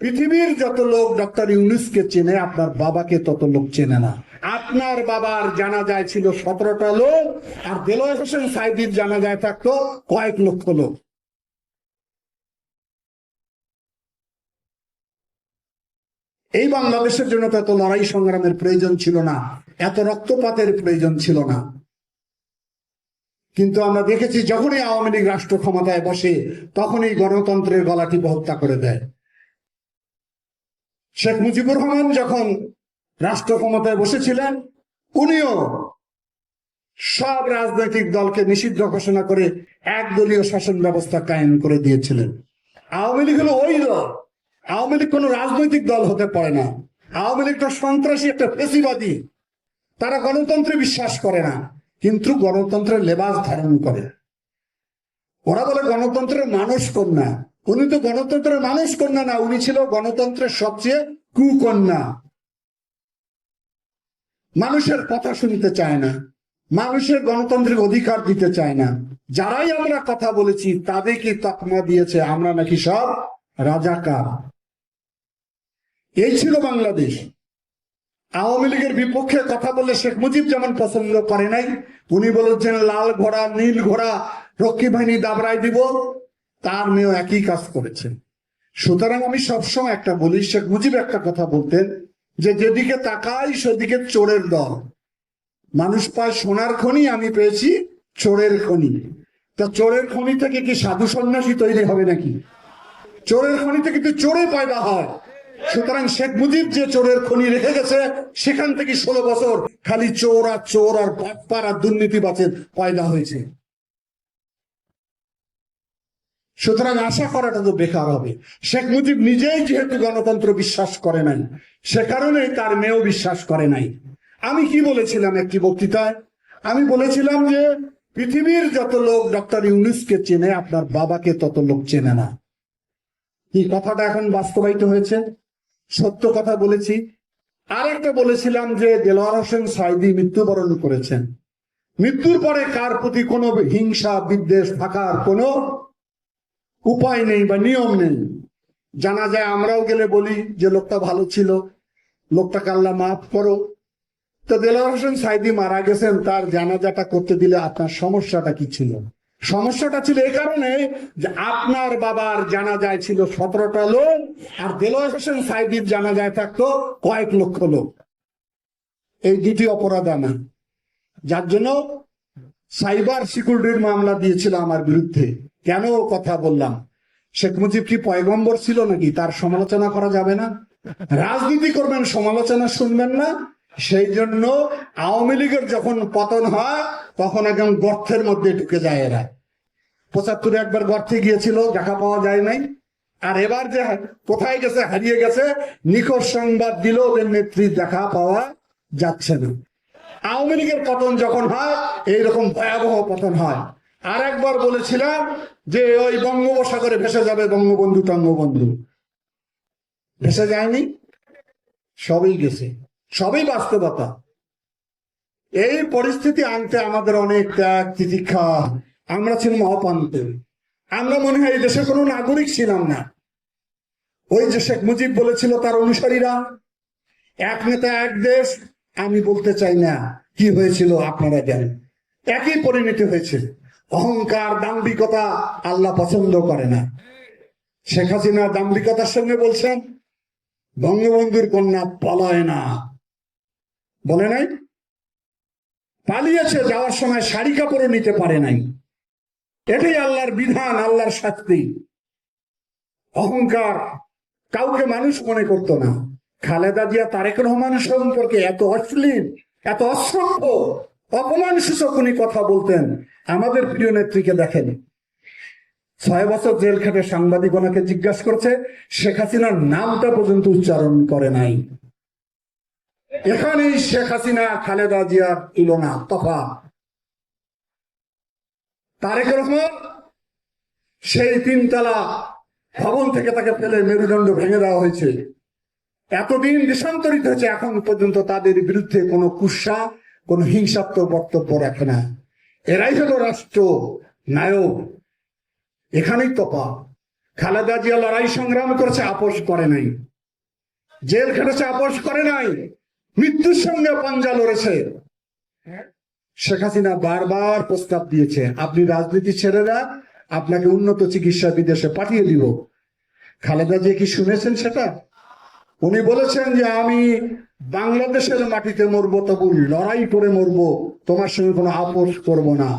পৃথিবীর যত লোক ডক্টর ইউনুসকে চেনে, আপনার বাবাকে তত লোক চেনে না। আপনার বাবার জানা যায় ছিল সতেরোটা লোক, আর দেলোয়ার হোসেন সাইদির জানা যায় থাকতো কয়েক লক্ষ লোক। এই বাংলাদেশের জন্য তো এত লড়াই সংগ্রামের প্রয়োজন ছিল না, এত রক্তপাতের প্রয়োজন ছিল না। কিন্তু আমরা দেখেছি, যখনই আওয়ামী লীগ রাষ্ট্র ক্ষমতায় বসে, তখনই গণতন্ত্রের গলাটি হত্যা করে দেয়। শেখ মুজিবুর রহমান যখন রাষ্ট্র ক্ষমতায় বসেছিলেন, উনিও সব রাজনৈতিক দলকে নিষিদ্ধ ঘোষণা করে একদলীয় শাসন ব্যবস্থা কায়েম করে দিয়েছিলেন। আওয়ামী লীগ হলো ওই দল। আওয়ামী লীগ কোনো রাজনৈতিক দল হতে পারে না। আওয়ামী লীগটা সন্ত্রাসী, একটা পেশিবাদী তারা গণতন্ত্রে বিশ্বাস করে না, কিন্তু গণতন্ত্রের লেবাস ধারণ করে। ওরা বলে গণতন্ত্রের মানুষ কন্যা। উনি তো গণতন্ত্রের মানুষ কন্যা না, উনি ছিল গণতন্ত্রের সবচেয়ে কুকন্যা। মানুষের কথা শুনতে চায় না, মানুষের গণতান্ত্রিক অধিকার দিতে চায় না। যারাই আমরা কথা বলেছি তাদেরকে তকমা দিয়েছে? আমরা নাকি সব রাজাকার। এই ছিল বাংলাদেশ। আওয়ামী লীগের বিপক্ষে কথা বললে শেখ মুজিব যেমন পছন্দ করে নাই, উনি বলেছেন, লাল ঘোড়া, নীল ঘোড়া, রক্ষী বাহিনী দাবরাই দিব। তার মেয়েও একই কাজ করেছেন। সুতরাং আমি সবসময় একটা বলি, শেখ মুজিব একটা কথা বলতেন যে, যেদিকে তাকাই সেদিকে চোরের দল। মানুষ পায় সোনার খনি, আমি পেয়েছি চোরের খনি। তা চোরের খনি থেকে কি সাধু সন্ন্যাসী তৈরি হবে নাকি? চোরের খনি থেকে কিন্তু চোরে পয়দা হয়। সুতরাং শেখ মুজিব যে চোরের খনি রেখে গেছে, সেখান থেকে ষোলো বছর খালি চোর আর চোর আর বাটপার আর দুর্নীতিবাচের পয়দা হয়েছে। সুতরাং আশা করাটা তো বেকার হবে। শেখ মুজিব নিজেই যেহেতু গণতন্ত্র বিশ্বাস করে নাই, সে কারণে তার মেয়েও বিশ্বাস করে নাই। আমি কি বলেছিলাম একটি বক্তৃতায়? আমি বলেছিলাম যে পৃথিবীর যত লোক ডক্টর ইউনুসকে চেনে, আপনার বাবাকে তত লোক চেনে না। কি কথাটা এখন বাস্তবায়িত হয়েছে। সত্য কথা বলেছি। আর একটা বলেছিলাম যে দেলোয়ার হোসেন সাইদি মৃত্যুবরণ করেছেন। মৃত্যুর পরে কার প্রতি কোনো হিংসা, বিদ্বেষ থাকার কোনো উপায় নেই বা নিয়ম নেই। জানা যায় আমরাও গেলে বলি যে লোকটা ভালো ছিল, লোকটা কাল্লা মাফ করো। তো দেলোয়ার হোসেন সাইদি মারা গেছেন, তার জানাজাটা করতে দিলে আপনার সমস্যাটা কি ছিল? সমস্যাটা ছিল এই কারণে যে আপনার বাবার জানা যায় ছিল সতেরোটা লোক, আর দেলোয়ার হোসেন সাইদির জানা যায় থাকতো কয়েক লক্ষ লোক। এই দুটি অপরাধ আনা যার জন্য সাইবার সিকিউরিটির মামলা দিয়েছিল আমার বিরুদ্ধে। কেন কথা বললাম? শেখ মুজিব কি পয়গম্বর ছিল নাকি? তার সমালোচনা করা যাবে না? রাজনীতি করবেন, সমালোচনা শুনবেন না? সেই জন্য আওয়ামী লীগের যখন পতন হয়, তখন একদম গর্তের মধ্যে ঢুকে যায় এরা। পঁচাত্তরে একবার গর্তে গিয়েছিল, দেখা পাওয়া যায় নাই। আর এবার যে কোথায় গেছে, হারিয়ে গেছে, নিকট সংবাদ দিল, ওদের নেত্রী দেখা পাওয়া যাচ্ছে না। আওয়ামী লীগের পতন যখন হয়, এইরকম ভয়াবহ পতন হয়। আর একবার বলেছিলাম যে ওই বঙ্গোপসাগরে ভেসে যাবে বঙ্গবন্ধু টঙ্গবন্ধু ভেসে যায়নি, সবই গেছে। সবই বাস্তবতা। এই পরিস্থিতি আনতে আমাদের অনেক ত্যাগ, তিতিক্ষা। আমরা ছিলাম অপান্ত। আমরা মনে হয় এই দেশে কোনো নাগরিক ছিলাম না। ওই যে শেখ মুজিব বলেছিল তার অনুসারীরা, এক নেতা, এক দেশ, আমি বলতে চাই না। কি হয়েছিল আপনারা জানেন? একই পরিণতি হয়েছে। অহংকার, দাম্ভিকতা আল্লাহ পছন্দ করে না। শেখ হাসিনা দাম্ভিকতার সঙ্গে বলছেন, বঙ্গবন্ধুর কন্যা পলায় না। বলে নাই? পালিয়েছে, যাওয়ার সময় শাড়ি কাপড়ও নিতে পারে নাই। এটাই আল্লাহর বিধান, আল্লাহর শাস্তি। অহংকার কাউকে মানুষ মনে করতো না। খালেদা জিয়া, তারেক রহমান সম্পর্কে এত অশ্লীল, এত অশ্রদ্ধ অপমান সূচক উনি কথা বলতেন। আমাদের প্রিয় নেত্রীকে দেখেন। ছয় বছর জেল খেটে সাংবাদিক ওনাকে জিজ্ঞাসা করছে, শেখ হাসিনার নামটা পর্যন্ত উচ্চারণ করে নাই। এখানেই শেখ হাসিনা, খালেদা জিয়ার তুলনা তফা। তারেক রহমান সেই তিনতলা ভবন থেকে তাকে ফেলে মেরুদণ্ড ভেঙে দেওয়া হয়েছে। এতদিন দেশান্তরিত হয়েছে, এখন পর্যন্ত তাদের বিরুদ্ধে কোনো কুৎসা, কোনো হিংসাত্মক বক্তব্য রাখে না। এরাই হলো রাষ্ট্র নায়ক। এখানেই তফা খালেদা জিয়া লড়াই সংগ্রাম করেছে, আপোষ করে নাই। জেল খেটেছে, আপোষ করে নাই। মৃত্যুর সঙ্গে পাঞ্জা লড়েছে। শেখ হাসিনা বারবার প্রস্তাব দিয়েছে, আপনি রাজনীতি ছেড়ে দেন, আপনাকে উন্নত চিকিৎসা বিদেশে পাঠিয়ে দিব। খালেদা জিয়া কি শুনেছেন সেটা? উনি বলেছেন যে আমি বাংলাদেশের মাটিতে মরবো তবু লড়াই করে মরবো তোমার সঙ্গে কোনো আপোষ করব না।